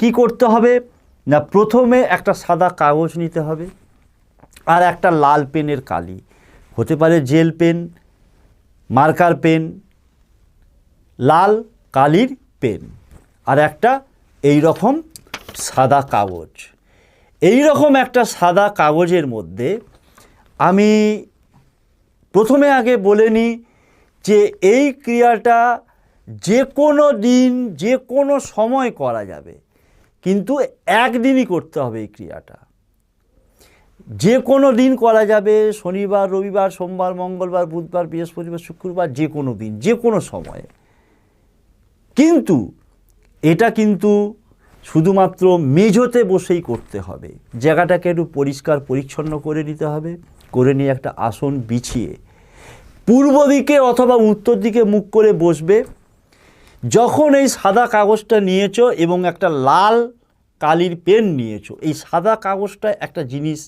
কি করতে হবে? না, প্রথমে একটা সাদা কাগজ নিতে হবে আর একটা লাল পেনের কালি। হতে পারে জেল পেন, মার্কার পেন, লাল কালির পেন আর একটা এই রকম সাদা কাগজ। এই রকম একটা সাদা কাগজের মধ্যে আমি প্রথমে আগে বলে নিই যে এই ক্রিয়াটা যে কোনো দিন, যে কোনো সময় করা যাবে। কিন্তু একদিনই করতে হবে এই ক্রিয়াটা। যে কোনো দিন করা যাবে, শনিবার, রবিবার, সোমবার, মঙ্গলবার, বুধবার, বৃহস্পতিবার, শুক্রবার, যে কোনো দিন, যে কোনো সময়ে। কিন্তু এটা কিন্তু শুধুমাত্র মেঝোতে বসেই করতে হবে। জায়গাটাকে একটু পরিষ্কার, পরিচ্ছন্ন করে নিতে হবে, করে নিয়ে একটা আসন বিছিয়ে। পূর্ব দিকে অথবা উত্তর দিকে মুখ করে বসবে। যখন এই সাদা কাগজটা নিয়েছো এবং একটা লাল কালির পেন নিয়েছো, এই সাদা কাগজটা একটা জিনিস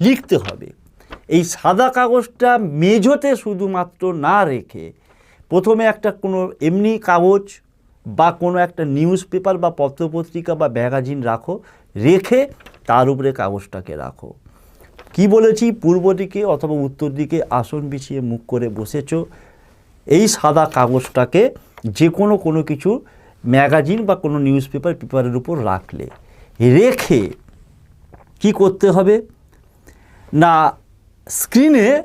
লিখতে হবে। এই সাদা কাগজটা মেঝোতে শুধুমাত্র না রেখে প্রথমে একটা কোনো এমনি কাগজ বা কোনো একটা নিউজ পেপার বা পত্রপত্রিকা বা ম্যাগাজিন রাখো, রেখে তার উপরে কাগজটাকে রাখো। কি বলেছি? পূর্ব দিকে অথবা উত্তর দিকে আসন বিছিয়ে মুখ করে বসেছো। এই সাদা কাগজটাকে যে কোনো কোনো কিছু ম্যাগাজিন বা কোনো নিউজ পেপার পেপারের উপর রাখলে, রেখে কি করতে হবে? না, স্ক্রিনে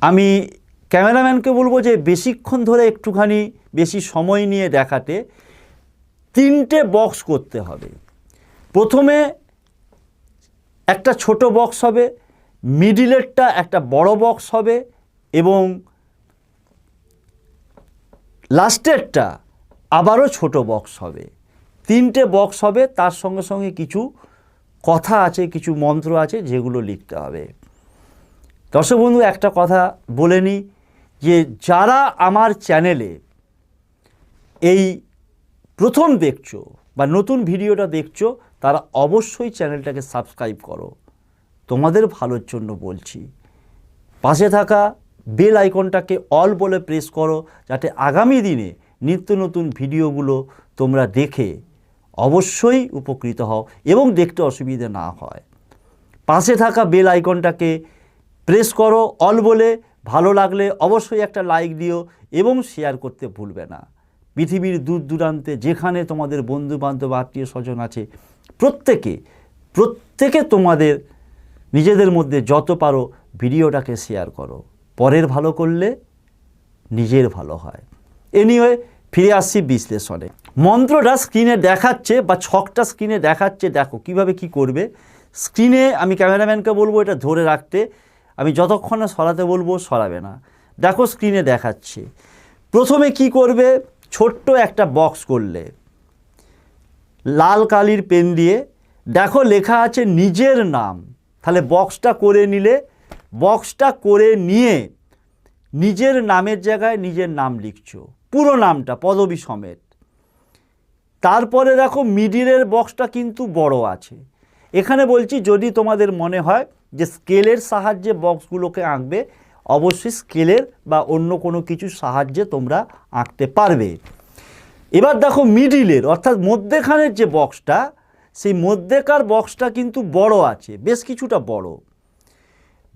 আমি ক্যামেরাম্যানকে বলব যে বেশিক্ষণ ধরে একটুখানি বেশি সময় নিয়ে দেখাতে তিনটে বক্স করতে হবে। প্রথমে একটা ছোট বক্স হবে, মিডিলেরটা একটা বড় বক্স হবে এবং লাস্টেরটা আবারও ছোট বক্স হবে। তিনটে বক্স হবে, তার সঙ্গে সঙ্গে কিছু কথা আছে, কিছু মন্ত্র আছে, যেগুলো লিখতে হবে। দর্শক বন্ধু, একটা কথা বলে নিই যে, যারা আমার চ্যানেলে এই প্রথম দেখছ বা নতুন ভিডিওটা দেখছ, তারা অবশ্যই চ্যানেলটাকে সাবস্ক্রাইব করো। তোমাদের ভালোর জন্য বলছি। পাশে থাকা বেল আইকনটাকে অল বলে প্রেস করো, যাতে আগামী দিনে নিত্য নতুন ভিডিওগুলো তোমরা দেখে অবশ্যই উপকৃত হও এবং দেখতে অসুবিধে না হয়। পাশে থাকা বেল আইকনটাকে প্রেস করো অল বলে। ভালো লাগলে অবশ্যই একটা লাইক দিও এবং শেয়ার করতে ভুলবে না। পৃথিবীর দূর দূরান্তে যেখানে তোমাদের বন্ধু বান্ধব আত্মীয় স্বজন আছে, প্রত্যেকে প্রত্যেকে তোমাদের, নিজেদের মধ্যে যত পারো ভিডিওটাকে শেয়ার করো। পরের ভালো করলে নিজের ভালো হয়। এনিওয়ে ফিরে আসছি বিশ্লেষণে। মন্ত্রটা স্ক্রিনে দেখাচ্ছে বা ছকটা স্ক্রিনে দেখাচ্ছে, দেখো কীভাবে কি করবে। স্ক্রিনে আমি ক্যামেরাম্যানকে বলব এটা ধরে রাখতে, আমি যতক্ষণ না সরাতে বলব সরাবে না। দেখো স্ক্রিনে দেখাচ্ছে। প্রথমে কি করবে? ছোট্ট একটা বক্স করলে। লাল কালির পেন দিয়ে। দেখো লেখা আছে নিজের নাম। তাহলে বক্সটা করে নিলে। বক্সটা করে নিয়ে নিজের নামের জায়গায় নিজের নাম লিখছো। পুরো নামটা, পদবী সমেত। তারপরে দেখো মিডিলের বক্সটা কিন্তু বড় আছে। এখানে বলছি, যদি তোমাদের মনে হয় যে স্কেলের সাহায্যে বক্সগুলোকে আঁকবে, অবশ্যই স্কেলের বা অন্য কোনো কিছু সাহায্যে তোমরা আঁকতে পারবে। এবার দেখো মিডিলের অর্থাৎ মধ্যেখানের যে বক্সটা সেই মধ্যেকার বক্সটা কিন্তু বড় আছে, বেশ কিছুটা বড়।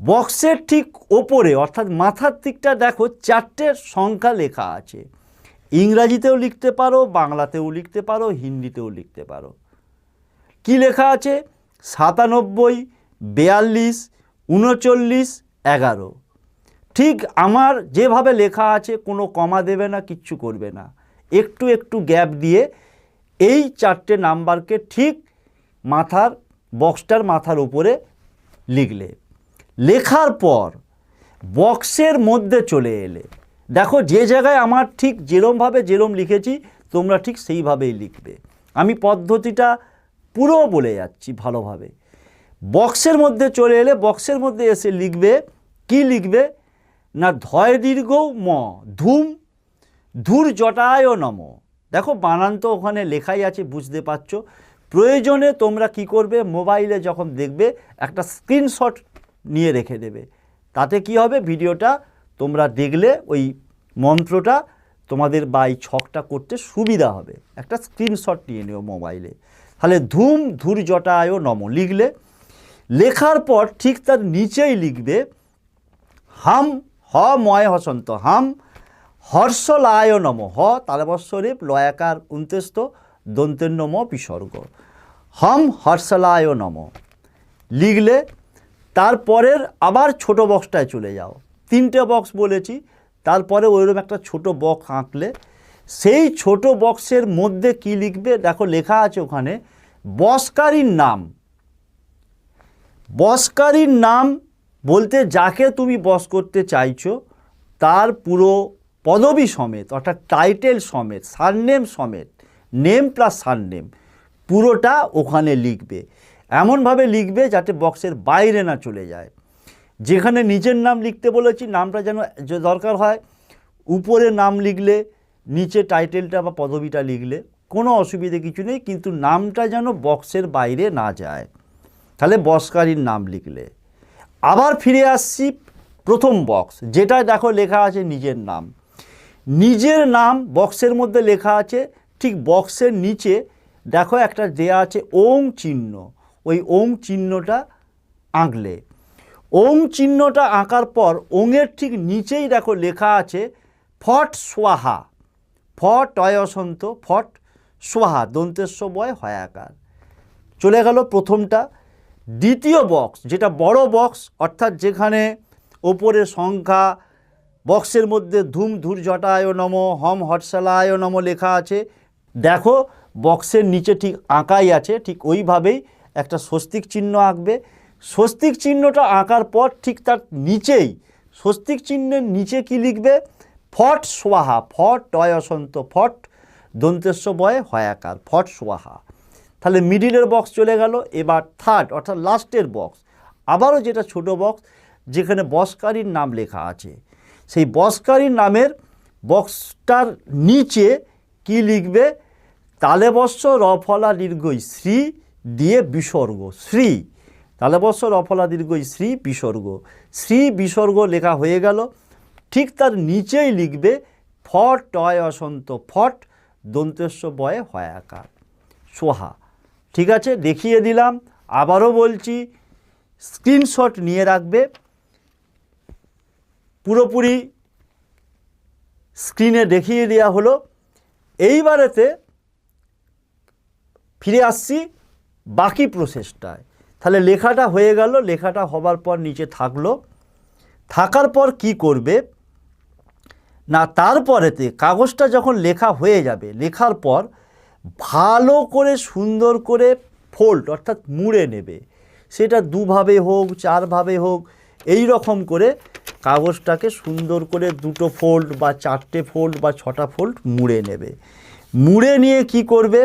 বক্সের ঠিক ওপরে, অর্থাৎ মাথার দিকটা দেখো, চারটে সংখ্যা লেখা আছে। ইংরাজিতেও লিখতে পারো, বাংলাতেও লিখতে পারো, হিন্দিতেও লিখতে পারো। কি লেখা আছে? সাতানব্বই, বেয়াল্লিশ, উনচল্লিশ, এগারো। ঠিক আমার যেভাবে লেখা আছে, কোনো কমা দেবে না, কিচ্ছু করবে না। একটু একটু গ্যাপ দিয়ে এই চারটে নাম্বারকে ঠিক মাথার, বক্সটার মাথার উপরে লিখলে। লেখার পর বক্সের মধ্যে চলে এলে। দেখো, যে জায়গায় আমার ঠিক যেরমভাবে যেরম লিখেছি, তোমরা ঠিক সেইভাবেই লিখবে। আমি পদ্ধতিটা পুরো বলে যাচ্ছি ভালোভাবে। বক্সের মধ্যে চলে এলে বক্সের মধ্যে এসে লিখবে, কি লিখবে? না, ধয় দীর্ঘ ম, ধূম, ধূর জটায় নম। দেখো, বানান তো ওখানে লেখাই আছে, বুঝতে পারছ। প্রয়োজনে তোমরা কি করবে? মোবাইলে যখন দেখবে, একটা স্ক্রিনশট নিয়ে রেখে দেবে। তাতে কি হবে? ভিডিওটা তোমরা দেখলে ওই মন্ত্রটা তোমাদের বা এই ছকটা করতে সুবিধা হবে। একটা স্ক্রিনশট নিয়ে নিও মোবাইলে তাহলে ধূম ধূর জটায় নম। লিখলে, লেখার পর ঠিক তার নিচেই লিখবে, হাম, হ, ময়, হসন্ত, হাম, হর্ষলায় নম। হ তালবস্বরে লয়াকার, উন্তেস্ত দন্তের নম বিসর্গ। হম, হর্ষলায় নম। লিখলে, তারপরের আবার ছোট বক্সটায় চলে যাও। তিনটে বক্স বলেছি, তারপরে ওইরকম একটা ছোট বক্স আঁকলে। সেই ছোট বক্সের মধ্যে কি লিখবে? দেখো লেখা আছে ওখানে, বসকারীর নাম। বসকারীর নাম বলতে যাকে তুমি বস করতে চাইছো, তার পুরো পদবি সমেত, অর্থাৎ টাইটেল সমেত সারনেম সমেত নেম প্লাস সারনেম পুরোটা ওখানে লিখবে। এমনভাবে লিখবে যাতে বক্সের বাইরে না চলে যায়। যেখানে নিজের নাম লিখতে বলেছি, নামটা যেন দরকার হয়, উপরে নাম লিখলে, নিচে টাইটেলটা বা পদবিটা লিখলে কোনো অসুবিধে কিছু নেই, কিন্তু নামটা যেন বক্সের বাইরে না যায়। তাহলে বসকারীর নাম লিখলে। আবার ফিরে আসছি প্রথম বক্স যেটা দেখো লেখা আছে নিজের নাম। নিজের নাম বক্সের মধ্যে লেখা আছে, ঠিক বক্সের নিচে দেখো একটা দেয়া আছে ওং চিহ্ন। ওই ওং চিহ্নটা আঁকলে। ওং চিহ্নটা আঁকার পর ওঙের ঠিক নিচেই দেখো লেখা আছে, ফট সোয়াহা ফট অয়সন্ত ফট সোহা দন্তেস্ব বয় হয়াকার চলে গেল প্রথমটা। দ্বিতীয় বক্স যেটা বড় বক্স অর্থাৎ যেখানে ওপরে সংখ্যা বক্সের মধ্যে ধুম ধুর জটায় নম, হম হটসালায় নম লেখা আছে। দেখো বক্সের নিচে ঠিক আঁকাই আছে, ঠিক ওইভাবেই একটা স্বস্তিক চিহ্ন আঁকবে। স্বস্তিক চিহ্নটা আঁকার পর ঠিক তার নিচেই, স্বস্তিক চিহ্নের নিচে কি লিখবে? ফট সোয়াহা, ফট টয় অসন্ত, ফট দন্তেস্ব বয়ে হয়াকার ফট সোয়াহা। তাহলে মিডিলের বক্স চলে গেল, এবার থার্ড অর্থাৎ লাস্টের বক্স আবারও যেটা ছোট বক্স যেখানে বসকারীর নাম লেখা আছে। সেই বসকারীর নামের বক্সটার নিচে কি লিখবে? তালেবস্য রফলা দীর্ঘই শ্রী দিয়ে বিসর্গ, শ্রী। তালেবস্য অফলা দীর্ঘই শ্রী বিসর্গ। শ্রী বিসর্গ লেখা হয়ে গেল, ঠিক তার নিচেই লিখবে, ফট টয় অসন্ত ফট দন্তেস্ব বয়ে হয়াকার সোহা, ঠিক আছে, দেখিয়ে দিলাম, আবারও বলছি, স্ক্রিনশট নিয়ে রাখবে, পুরোপুরি স্ক্রিনে দেখিয়ে দেওয়া হলো। এইবারেতে ফিরে আসছি বাকি প্রসেসটায়। তাহলে লেখাটা হয়ে গেল, লেখাটা হবার পর নিচে থাকল। থাকার পর কি করবে? না, তারপরেতে কাগজটা যখন লেখা হয়ে যাবে, লেখার পর ভালো করে সুন্দর করে ফোল্ড অর্থাৎ মুড়ে নেবে। সেটা দুভাবে হোক, চারভাবে হোক এই রকম করে কাগজটাকে সুন্দর করে দুটো ফোল্ড বা চারটে ফোল্ড বা ছটা ফোল্ড মুড়ে নেবে। মুড়ে নিয়ে কি করবে?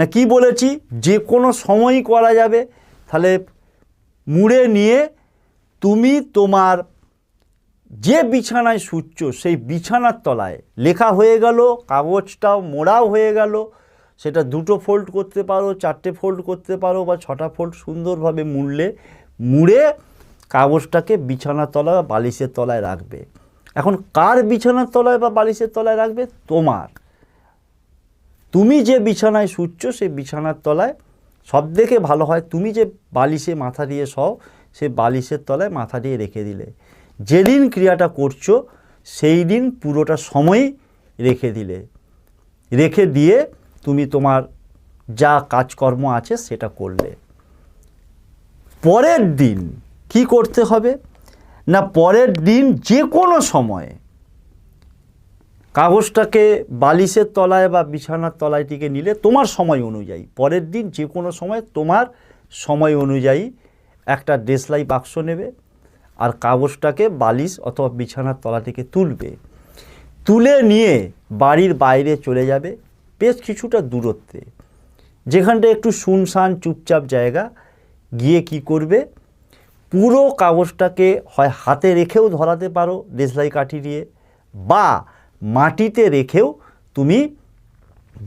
না কি বলেছি? যে কোনো সময়ই করা যাবে। তাহলে মুড়ে নিয়ে তুমি তোমার যে বিছানায় শুচ্ছ, সেই বিছানার তলায়। লেখা হয়ে গেল, কাগজটাও মোড়াও হয়ে গেল। সেটা দুটো ফোল্ড করতে পারো, চারটে ফোল্ড করতে পারো বা ছটা ফোল্ড সুন্দরভাবে মুড়লে, মুড়ে কাগজটাকে বিছানার তলায় বা বালিশের তলায় রাখবে। এখন কার বিছানার তলায় বা বালিশের তলায় রাখবে? তোমার। তুমি যে বিছানায় শুচ্ছ, সে বিছানার তলায় সব থেকে ভালো হয়। তুমি যে বালিশে মাথা দিয়ে সও সে বালিশের তলায় মাথা দিয়ে রেখে দিলে। যেদিন ক্রিয়াটা করছ, সেই দিন পুরোটা সময়ই রেখে দিলে। রেখে দিয়ে তুমি তোমার যা কাজকর্ম আছে সেটা করলে। পরের দিন কি করতে হবে? না, পরের দিন যে কোনো সময়ে কাগজটাকে বালিশের তলায় বা বিছানার তলায় টিকে নিলে তোমার সময় অনুযায়ী, পরের দিন যে কোনো সময় তোমার সময় অনুযায়ী একটা দেশলাই বাক্স নেবে আর কাগজটাকে বালিশ অথবা বিছানার তলা থেকে তুলবে। তুলে নিয়ে বাড়ির বাইরে চলে যাবে বেশ কিছুটা দূরত্বে। যেখানটা একটু শুনশান, চুপচাপ জায়গা। গিয়ে কি করবে? পুরো কাগজটাকে হয় হাতে রেখেও ধরাতে পারো দেশলাই কাঠি দিয়ে বা মাটিতে রেখেও তুমি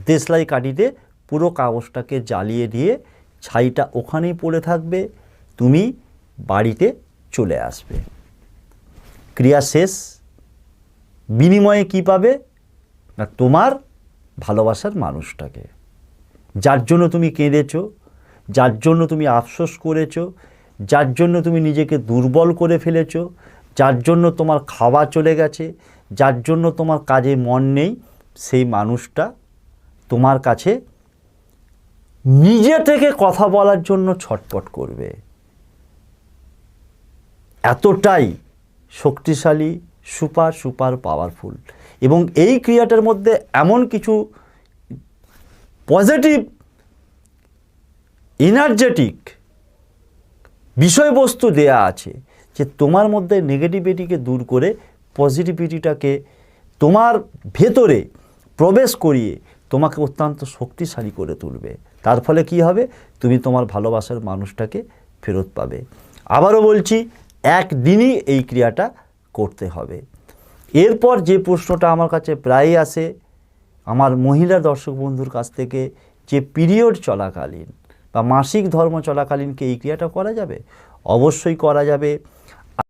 দেশলাই কাঠিতে পুরো কাগজটাকে জ্বালিয়ে দিয়ে ছাইটা ওখানেই পড়ে থাকবে, তুমি বাড়িতে চলে আসবে। ক্রিয়া শেষ। বিনিময়ে কি পাবে? না, তোমার ভালোবাসার মানুষটাকে। যার জন্য তুমি কেঁদেছো, যার জন্য তুমি আফসোস করেছ, যার জন্য তুমি নিজেকে দুর্বল করে ফেলেছ, যার জন্য তোমার খাওয়া চলে গেছে যার জন্য তোমার কাজে মন নেই, সেই মানুষটা তোমার কাছে নিজে থেকে কথা বলার জন্য ছটপট করবে। এতটাই শক্তিশালী, সুপার সুপার পাওয়ারফুল এবং এই ক্রিয়াটার মধ্যে এমন কিছু পজিটিভ এনার্জেটিক বিষয়বস্তু দেয়া আছে যে তোমার মধ্যে নেগেটিভিটিকে দূর করে পজিটিভিটিটাকে তোমার ভেতরে প্রবেশ করিয়ে তোমাকে অত্যন্ত শক্তিশালী করে তুলবে। তার ফলে কি হবে? তুমি তোমার ভালোবাসার মানুষটাকে ফেরত পাবে। আবারও বলছি, একদিনই এই ক্রিয়াটা করতে হবে। এরপর যে প্রশ্নটা আমার কাছে প্রায়ই আসে, আমার মহিলা দর্শক বন্ধুর কাছ থেকে যে পিরিয়ড চলাকালীন বা মাসিক ধর্ম চলাকালীন কি এই ক্রিয়াটা করা যাবে? অবশ্যই করা যাবে।